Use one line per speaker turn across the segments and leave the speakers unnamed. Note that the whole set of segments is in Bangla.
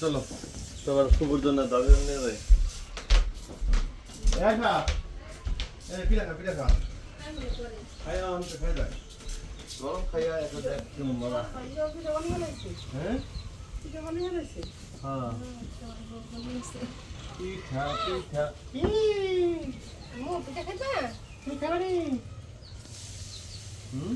চলো। তোমার খবর জন্য দাবি নিয়ে যাই পিঠা পিঠা গরম খাইয়া একটা দেখ কেমন মজা। হ্যাঁ? হ্যাঁ। পিঠা পিঠা। তুই খাবি হুম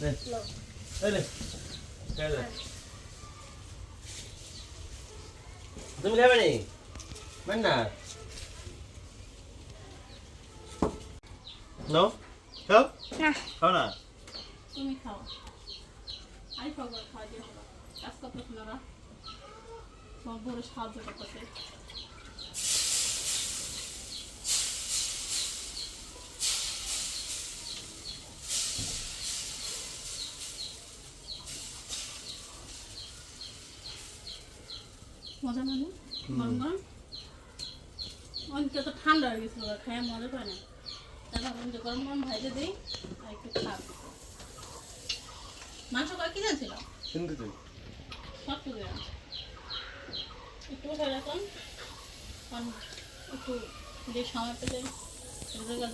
নে নে খাই যা তুমি খাবে নি? মান না। নো। খাও খাও না?
তুমি খাও। আমি খাব খাওয়া দিয়ে হবে। কাজ করতে আপনারা তোমার বড় সাহায্য করতেছে। মজা না না? গরম গরম অনেকটা তো ঠান্ডা হয়ে গেছিল খায় মজা পায় না তাই ভাবলাম যে গরম গরম ভাইতে দিই আর একটু খাব মাংস কয় কি জানছিল সব কিছু একটু উঠে রাখলাম। একটু যে সময় পেলে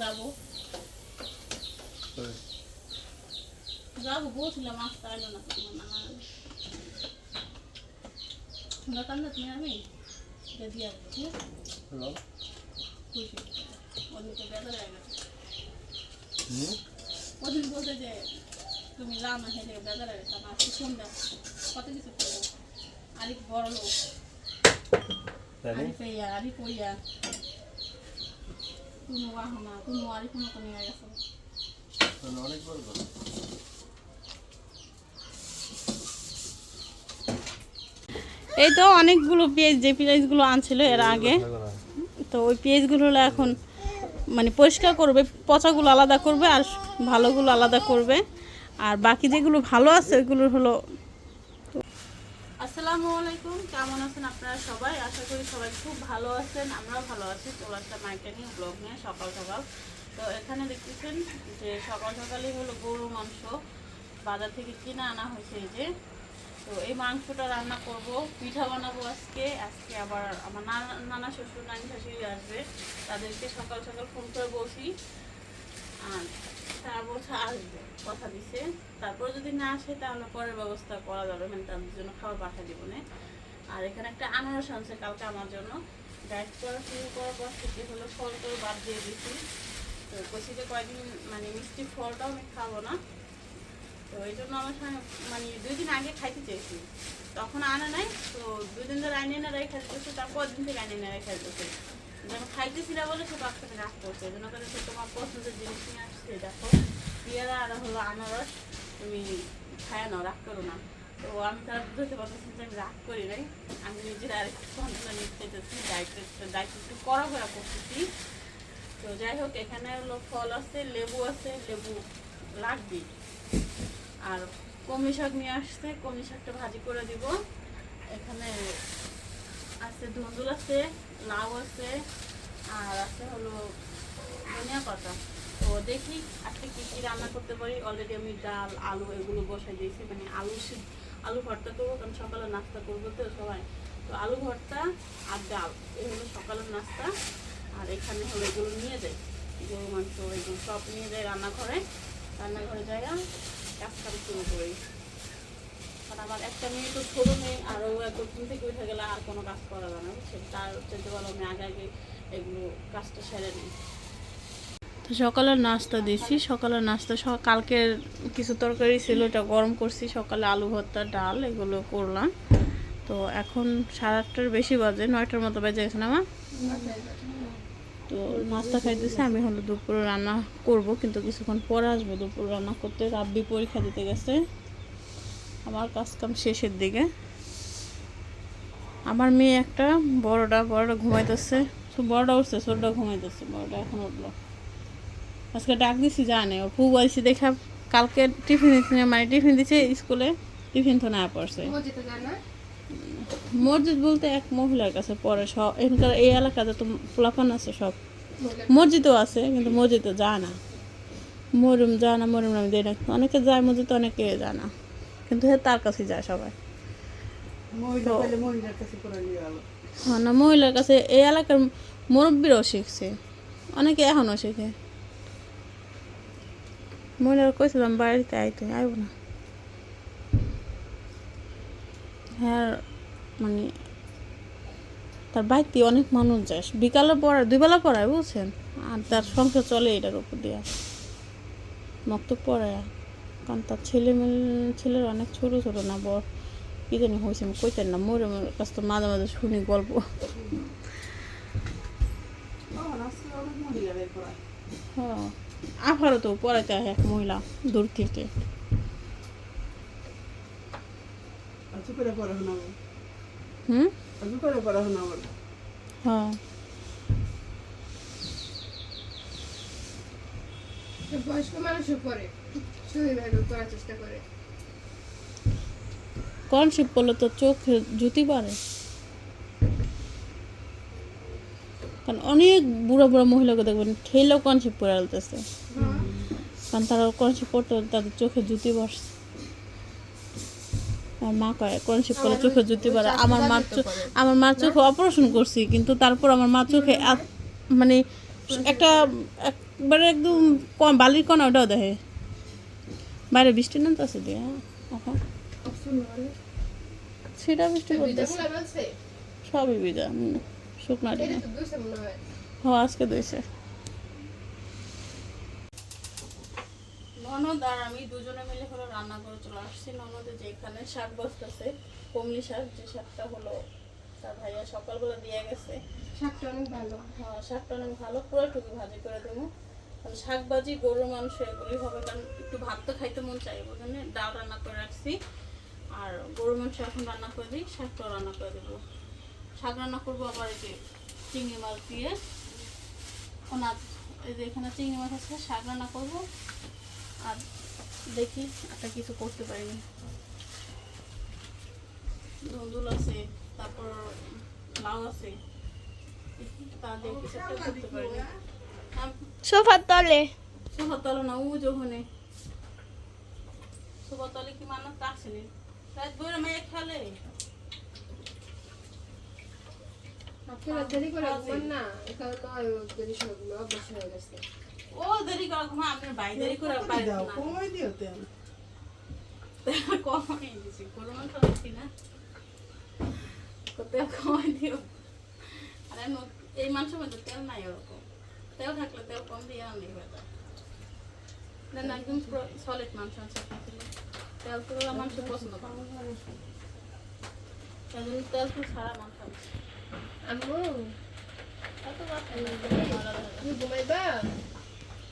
যাব। যাব বলছিলাম আসতে এলো না দোকান না তুমি আমি দিয়ে আসব ঠিক আছে
হ্যালো?
খুশি। ওদিন তো বেদা হয়ে গেছে
হুম?
ওদিন বলতে যে তুমি যাও না হেলে বেদা হয়ে গেছে আমার সন্ধ্যা কত কিছু করব? আরিফ বড় লোক? আরিফ ইয়া আরিফ ইয়া তুমি আহ না তুমি আরিফ মতো নিয়ে গেছো।
অনেক বড়
এই তো অনেকগুলো পেঁয়াজ, যে পেঁয়াজগুলো আনছিল এর আগে। তো ওই পেঁয়াজগুলো এখন মানে পরিষ্কার করবে, পচাগুলো আলাদা করবে আর ভালোগুলো আলাদা করবে। আর বাকি যেগুলো ভালো আছে, ওইগুলো হলো আসসালামু আলাইকুম, কেমন আছেন আপনারা সবাই? আশা করি সবাই খুব ভালো আছেন, আমরাও ভালো আছি। চলে একটা নিয়ে ব্লগ নিয়ে সকাল সকাল। তো এখানে দেখতেছেন যে সকাল সকালই হলো গরু মাংস। বাজার থেকে কিনে আনা হয়েছে এই যে। তো এই মাংসটা রান্না করব, পিঠা বানাবো আজকে। আজকে আবার আমার নানা নানা শ্বশুর, নানি শাশুড়ি আসবে, তাদেরকে সকাল সকাল ফোন করে বসি। আর তারা বলছে আসবে, কথা দিছে। তারপর যদি না আসে, তাহলে পরের ব্যবস্থা করা যাবে মানে তাদের জন্য খাবার পাঠা দিব না। আর এখানে একটা আনারস আনছে কালকে আমার জন্য। ডায়েট করা শুরু করার পর থেকে হলো ফল করে বাদ দিয়ে দিছি। তো কষিতে কয়েকদিন মানে মিষ্টি ফলটাও আমি খাব না। তো এই জন্য আমার সঙ্গে মানে দুই দিন আগে খাইতে চেয়েছি। তখন আনা নাই, তো দুই দিন ধরে আইনে না রেখে দিতেছে তারপর দিন থেকে আইনে না রেখে দিতেছে খাইতেছি না বলে সে বাচ্চাকে রাগ করছে এই জন্য করে তোমার পছন্দের জিনিস নিয়ে আসছে, দেখো, পেয়ারা আর হলো আনারস, তুমি খায় নাও রাগ করো না। তো আমি তার বুঝতে পারতেছি যে আমি রাগ করি নাই, আমি নিজের আরেকটু কন্ট্রোল নিয়ে খেতেছি, দায়িত্ব দায়িত্ব একটু করা করা করতেছি। তো যাই হোক, এখানে হলো ফল আছে, লেবু আছে, লেবু লাগবে আর কমি শাক নিয়ে আসছে কমি শাকটা ভাজি করে দিব। এখানে আছে ধুন্দুল আছে, লাউ আছে, আর আছে হলো ধনিয়া পাতা। তো দেখি আজকে কী কী রান্না করতে পারি। অলরেডি আমি ডাল, আলু এগুলো বসাই দিয়েছি। মানে আলু আলু ভর্তা করব, কারণ সকালে নাস্তা করব তো সবাই। তো আলু ভর্তা আর ডাল, এই হলো সকালের নাস্তা। আর এখানে হলো এগুলো নিয়ে যায় গরু মাংস, এগুলো সব নিয়ে যায় রান্নাঘরে। রান্নাঘরে যায় কাজ কাম শুরু করি। কারণ আমার একটা মেয়ে তো ছোটো মেয়ে আর ও একদম ঘুম থেকে উঠে গেলে আর কোনো কাজ করা যায় না বুঝছেন? তার হচ্ছে বলো আমি আগে আগে এগুলো কাজটা সেরে নিই। তো সকালের নাস্তা দিয়েছি সকালের নাস্তা কালকের কিছু তরকারি ছিল এটা গরম করছি। সকালে আলু ভর্তা ডাল এগুলো করলাম। তো এখন সাড়ে আটটার বেশি বাজে নয়টার মতো বেজে গেছে না মা? তো নাস্তা খাইতেছে, আমি হলো দুপুরে রান্না করব, কিন্তু কিছুক্ষণ পরে আসব। দুপুর রান্না করতে রাব্বি পরীক্ষা দিতে গেছে। আমার কাজ কাম শেষের দিকে। আমার মেয়ে একটা, বড়টা বড়টা ঘুমাইতেছে। বড়টা উঠছে, ছোটটা ঘুমাইতেছে, বড়টা এখন উঠল। আজকে ডাক দিছি, জানে ও পু বলছি দেখা, কালকে টিফিন মানে টিফিন দিচ্ছে স্কুলে, টিফিন তো না পড়ছে। মসজিদ বলতে এক মহিলার কাছে পরে সব এখানকার এই এলাকাতে তো পোলাপান আছে সব। মসজিদও আছে কিন্তু মসজিদে যায় না। মরুম যায় না মরুম আমি দেয় না। অনেকে যায় মসজিদ অনেকে যায় না। কিন্তু হে তার কাছে যায় সবাই। হ্যাঁ না মহিলার কাছে এই এলাকার মুরব্বীরাও শিখছে। অনেকে এখনও শিখে। মহিলারা কইছিলাম বাড়িতে আইতে আইব না। হ্যাঁ মানে তার বাড়িতে অনেক মানুষ যায়। বিকালে পড়ায় দুই বেলা পড়ায় বুঝছেন? আর তার সংসার চলে এটার উপর দিয়া। মক্তব পড়ায়। কারণ তার ছেলে মেয়ে ছেলের অনেক ছোট ছোট না বড়। কি জানি হয়েছে আমি কইতেন না মোর আমার কাছ তো মাঝে মাঝে শুনি গল্প। হ্যাঁ। আবারও তো পড়াইতে হয় এক মহিলা দূর থেকে।
করে পড়াশোনা
হুম? হ্যাঁ।
বয়স্ক মানুষও করে করার চেষ্টা করে।
কনসিপ করলে তো চোখে জুতি পারে। কারণ অনেক বুড়া বুড়া মহিলাকে দেখবেন ঠেলেও কনসিপ করে আলতেছে। কারণ তারা কনসিপ করতে করতে তাদের চোখে জুতি বসছে। আমার মা কয় কনসিপ করলে চোখে জুতি পারে আমার মার চো- আমার মার চোখে অপারেশন করছি কিন্তু তারপর আমার মা চোখে মানে একটা একবারে একদম বালির কণা ওটাও দেখে। বাইরে বৃষ্টি নামতে আছে দিয়ে। এখন সেটা বৃষ্টি করতেছে। সবই বিজা শুকনা দিনে
তো মনে হয়।
হ্যাঁ আজকে দইছে ননদ আর আমি দুজনে মিলে হলো রান্না করে চলে আসছি। ননদের যে এখানে শাক বসতেছে কমলি শাক যে শাকটা হলো তার ভাইয়া সকালবেলা দিয়ে গেছে।
শাকটা অনেক ভালো।
হ্যাঁ শাকটা অনেক ভালো। পুরো টুকু ভাজি করে দেবো। কারণ শাক ভাজি গরুর মাংস এগুলি হবে কারণ একটু ভাত তো খাইতে মন চাইব ওখানে ডাল রান্না করে রাখছি। আর গরুর মাংস এখন রান্না করে দিই শাকটাও রান্না করে দেবো। শাক রান্না করব আবার এই যে চিংড়ি মাছ দিয়ে। ওনার এই যে এখানে চিংড়ি মাছ আছে শাক রান্না করব। আর দেখি একটা কিছু করতে পারিনি ধুন্দুল আছে তারপর লাউ আছে। তা দিয়ে কিছু একটা করতে পারিনি
সোফার তলে।
সোফার তলে না ও যখনে সোফার তলে কি মানুষ আসেনি রাত বইরা মেয়ে খেলে।
আপনারা দেরি করে না কারণ নয় দেরি ঘুমে অভ্যাস হয়ে গেছে।
ও দেরি করা ঘুমা আপনার ভাই দেরি করে পারে
দাও
না।
কমাই দিও তেল
কমাই দিছি গরু মাংস রাখছি না। তেল কমাই দিও? আর এমন এই মাংসের মধ্যে তেল নাই ওরকম। তেল থাকলে তেল কম দিয়ে আনলেই হয়ে যায় দেন একদম পুরো সলিড মাংস আছে তেল তুলা মাংস পছন্দ করে। তেল তো ছাড়া মাংস আনছি।
আম্মু।
না,
ঘুমাইবা?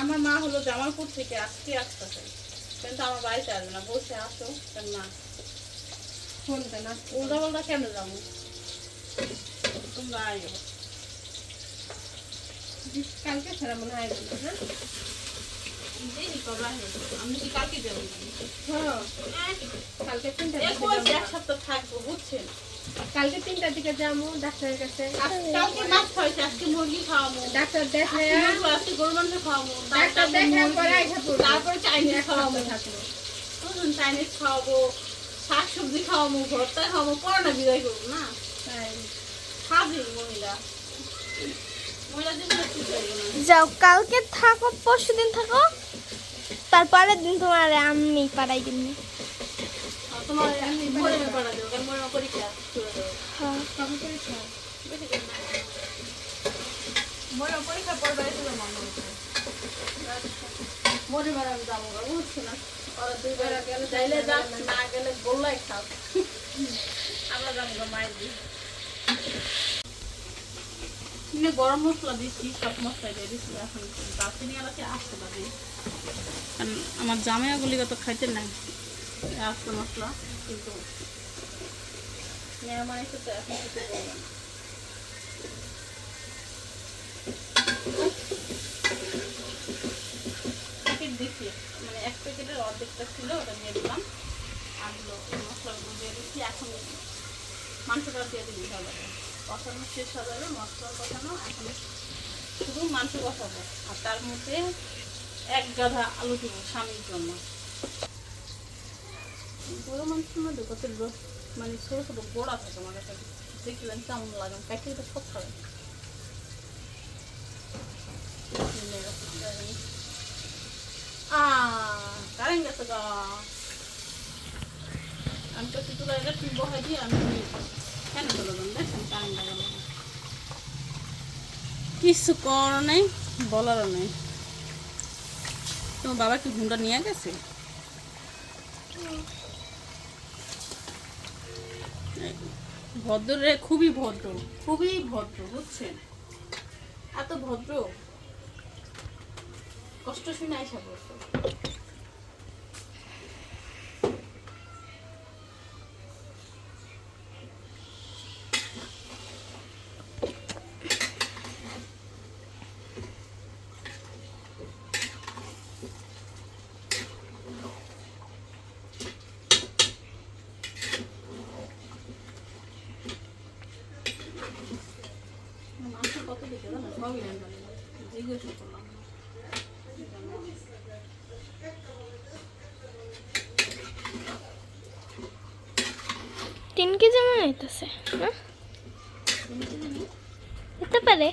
আমার মা হলো জামালপুর থেকে আজকে আসতেছে। কিন্তু আমার বাড়িতে আসবে না বসে আসো না?
ফোনটা না।
উল্টা পাল্টা কেন যাব? তোমরা আইও।
কালকে ছাড়া মনে হয় না? হ্যাঁ
কালকে যাব?
হ্যাঁ।
কইছে এক সপ্তাহ থাকব বুঝছেন?
কালকে তিনটার দিকে যাব ডাক্তারের কাছে।
কালকে মাছ খাওয়াইছে আজকে মুরগি খাওয়াবো।
ডাক্তার দেখে
আজকে গরু মাংস খাওয়াবো।
ডাক্তার দেখে পরে আইসা পড়ব।
তারপরে চাইনিজ খাওয়াবো।
থাকল
বুঝুন চাইনিজ খাওয়াবো শাক সবজি খাওয়াবো ভর্তা খাওয়াবো পরে না বিদায় করব না? খাবে মহিলা।
যাও কালকে থাকো পরশু দিন থাকো। তারপরের দিন তোমার আমি পাড়াই কিনি
তোমার মরে পাড়া দেবো কারণ পরীক্ষা শুরু দেবো
হ্যাঁ
কবে করেছ
বেশি দিন না। মনে পরীক্ষা পড়বে এসে মন মনে মনে আমি যাব বুঝছি না? ওরা দুই বেলা গেলে চাইলে যাক না। গেলে বললাই খাও। আমরা যাব মায়ের দিই গরম মশলা দিচ্ছি সব মশলা দিয়ে দিচ্ছি এখন দারচিনি এলাচি আসতে পারি কারণ আমার জামাইয়াগুলি তো খাইতে নাই আসতে মশলা কিন্তু মেহমান এসে তো এখন বলবে না প্যাকেট মানে এক প্যাকেটের অর্ধেকটা ছিল, ওটা নিয়ে মশলাগুলো দিয়ে এখন মাংসটা দিয়ে কষানো শেষ মশলা এখন শুধু মাংস আর তার মধ্যে এক গাধা স্বামীর জন্য। মাংসের মানে ছোটো ছোটো গোড়া থাকে আমার কাছে। দেখলেন কেমন লাগে। প্যাকেটটা সব খাবে Ah, কারেন্ট গেছে গা আমি তো কিছু লাগে তুমি বহাই দিয়ে আমি কেন চলে যান দেখেন কিছু কর নেই নেই। তোমার বাবা কি ঘুমটা নিয়ে গেছে? ভদ্র রে খুবই ভদ্র খুবই ভদ্র বুঝছেন? এত ভদ্র? কষ্ট শুনে আইসা করছ মাংস কত দিতে জানো সবই রান্না জিজ্ঞেস করলাম না
তিন কেজি মনে হইতেছে না হতে পারে।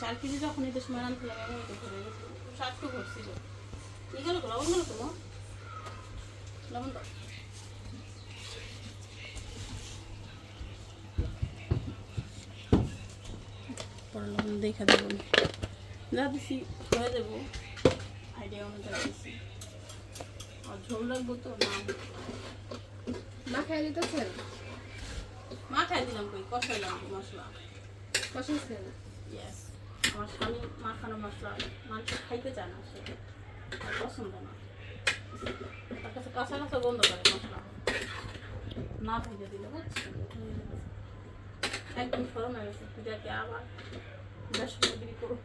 চার কেজি যখন এই সময় রান্নছিলাম আমি গেছি। সাতটু ভরছিল কি গেল লবণ গেল তো লবণ দাও। লবণ দেখা দেবো। যা দিছি হয়ে দেবো আইডিয়া অনুযায়ী দিছি আর ঝোল লাগবো তো না।
মাখায় দিতেছেন
মাথায় দিলাম কই? কষাইলাম মশলা।
কষাইছেন?
ইয়েস আমার স্বামী মাখানো মশলা মাংস খাইতে চায় না সে। আর পছন্দ না। তার কাছে কাঁচা কাঁচা গন্ধ করে মশলা। না ভেজে দিলে বুঝছেন? একদম সরম হয়ে গেছে পূজাকে আবার বিক্রি করো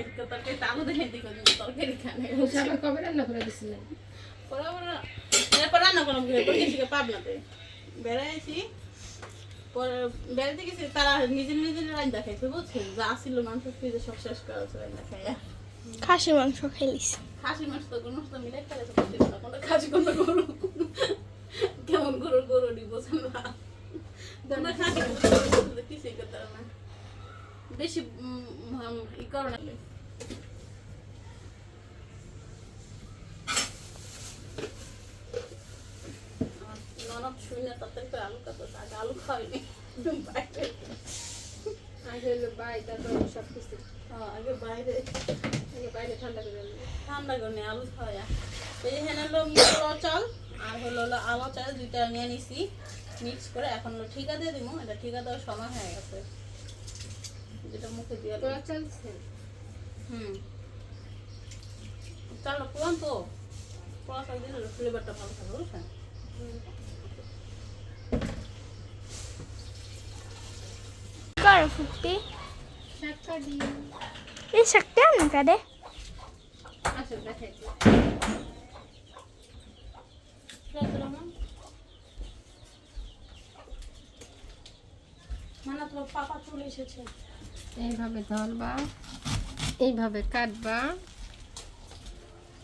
একটা তরকারি আলু দেখে দিকে তরকারি খানে
সবাই কবে রান্না করে দিছিলেন
পরে আবার এরপর রান্না করলাম গেছি পাবনাতে বেড়াইছি পরে বেড়াতে গেছি তারা নিজের নিজের রান্না খাইছে বুঝছেন যা ছিল মাংস ফ্রিজে সব শেষ করা হচ্ছে রান্না খাইয়া
খাসি মাংস খেলিস
খাসি মাংস তো কোনো তো মিলে কোনটা খাসি কোনটা গরু কেমন গরু গরু নি বোঝেন না বেশি ই আগে আলু খাওয়াইনি
বাই তারপর সব কিছু
আগে বাইরে
আগে বাইরে ঠান্ডা করে।
ঠান্ডা করে আলু খাওয়া এই যে হলো মুসুর চাল আর হলো আলো চাল দুইটা নিয়ে নিছি মিক্স করে এখন ঠিকা দিয়ে দিব এটা ঠিকা দেওয়ার সময় হয়ে গেছে। যেটা মুখে দিয়ে
তোরা
হুম। চালটা পুরান তো। পোড়া চাল দিলে ফ্লেভারটা ভালো থাকে বুঝছেন
কর ফুটি?
শাক কাটি
এই শাকটা আনো কারে?
আসো দেখাই
মানে তোমার পাপা চলে এসেছে।
এইভাবে ধরবা এইভাবে কাটবা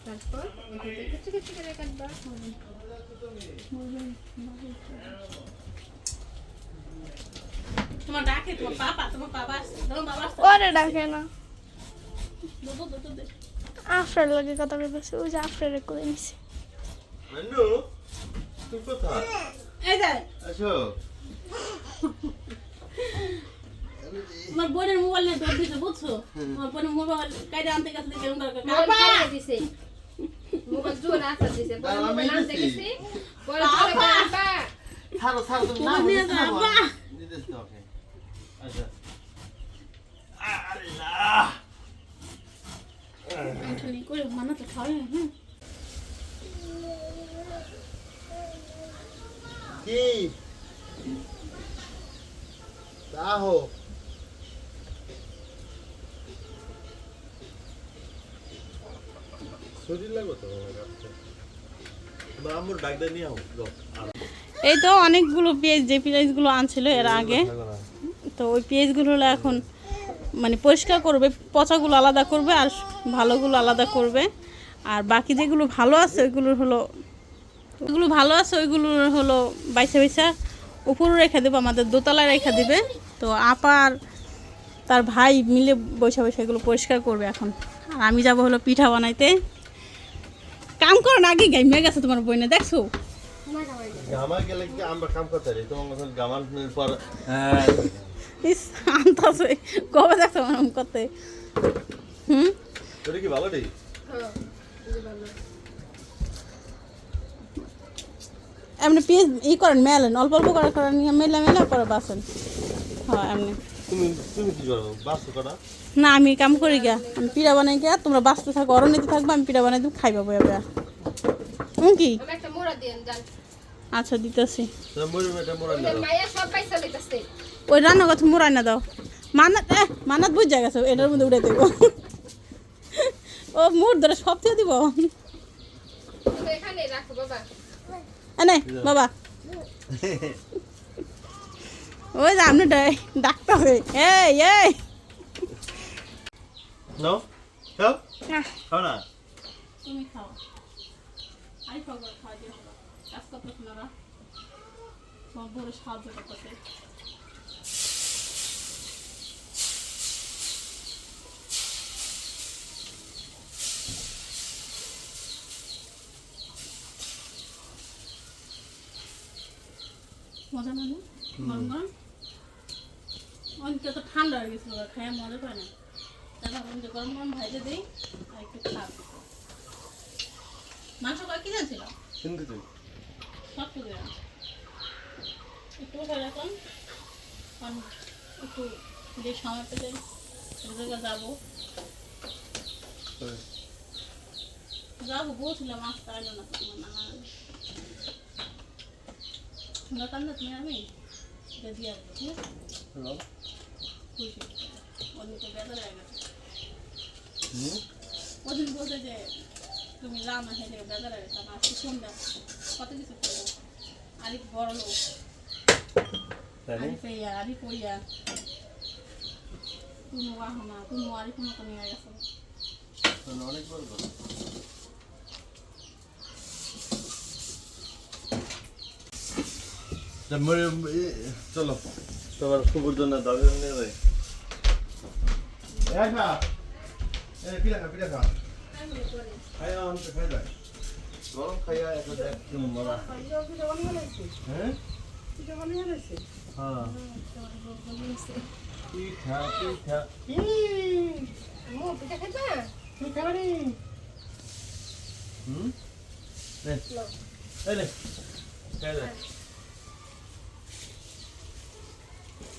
তারপর এইভাবে কুচি কুচি করে কাটবা।
তোমার ডাকে তোমার পাপা তোমার বাবা তোমার বাবা
ওরে ডাকে না।
দুটো দুটো দে।
আফরার লগে কথা কইতেছে ওই যে আফরারে করে নিছে।
তুই কোথায়?
এই যে।
আসো।
তোমার বোনের মোবাইল নিয়ে দৌড় দিছে বুঝছ? তোমার বোনের মোবাইল কাইরে আনতে গেছে দেখে এরকম করে
মোবাইল দিছে। মোবাইল জোর দিছে। মোবাইল আনতে
ছাড়ো ছাড়ো তুমি
নিয়ে
ওকে আচ্ছা। আল্লাহ!
করে মানা তো
কি? তাহো শরীর লাগো তো আমার কাছে তোমার আম্মুর ডাকটা নিয়ে আও যাও আর
এই তো অনেকগুলো পেঁয়াজ, যে পেঁয়াজগুলো আনছিল এর আগে। তো ওই পেঁয়াজগুলো হলো এখন মানে পরিষ্কার করবে, পচাগুলো আলাদা করবে আর ভালোগুলো আলাদা করবে। আর বাকি যেগুলো ভালো আছে ওইগুলোর হলো ওইগুলো ভালো আছে, ওইগুলো হলো বাইসা বাইসা উপরে রেখে দেবো, আমাদের দোতলায় রেখে দিবে। তো আপার তার ভাই মিলে বসে বসে এগুলো পরিষ্কার করবে এখন। আর আমি যাব হলো পিঠা বানাইতে। কাম করো না আগে গাইমে গেছে তোমার বইনে দেখছ?
গামা গেলে কি আমরা কাম করতে পারি? তোমার মতন গামার পর হ্যাঁ।
ইস আনতাছে। কবে দেখছ আমার করতে? হুম?
তোর কি ভালো রে?
হ্যাঁ।
এমনি পিস ই করেন মেলেন অল্প অল্প করে করেন মেলে মেলে পরে বাসেন। হ্যাঁ এমনি।
তুমি তুমি কি করো? বাস করা
না আমি কাম করি গিয়া। আমি পিঠা বানাই গিয়া তোমরা বাঁচতে থাকো অরণ্যতে থাকব আমি পিঠা বানাই দেবো খাইবা বয়া বয়া। হুম কি? আচ্ছা দিতেছি।
মোরা
ওই যে মাইয়া সব পয়সা লইতাছে।
ওই রান্না কথা মুরাই না দাও। মানাত এ মানাত বুঝ গেছে এটার মধ্যে উড়ে দেবো। ও মুর ধরে সব দিয়ে দিব।
এখানে রাখো বাবা।
এনে বাবা। ওই যে আপনি ডাক- ডাকতে হবে এই এই।
নাও খাও
না।
খাও না।
তুমি খাও। আই খাও খাওয়া দিয়ে কাজ করতে আপনারা তোমার বড় সাহায্য করতেছে। মজা না অনেকটা তো ঠান্ডা হয়ে গেছিল খায় মজা পায় না। তারপর আমি যে গরম গরম ভাইতে দিই আর একটু খাব। মাংস কয় কি জানছিল? সব কিছু একটু উঠে রাখলাম। একটু যে সময় পেলে যাব। যাব বলছিলাম আসতে না তোমার না তুমি আমি? এটা দিয়ে আসব ঠিক আছে খুশি ওদিন তো বেদা হয়ে গেছে ওদিন বলতে যে তুমি যাও না হেলে বেদা হয়ে গেছে আমার আজকে সন্ধ্যা কত কিছু করব আরিফ বড় লোক
তাই না?
আরিফ ইয়া আরিফ ইয়া তুমি আহ না তুমি আরিফ মতো নিয়ে গেছো
তাহলে অনেক বড় কথা। তা মরে- এ, চলো। তোমার কুকুর জন্য দাদুর নিয়ে যাই। এ পিঠা খা পিঠা খা। খাই আম তো খাই যায় গরম খাইয়া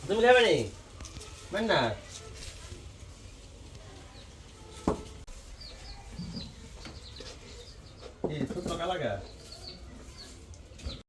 তুমি খাবে নি? মান না। এই ছোট কালাগা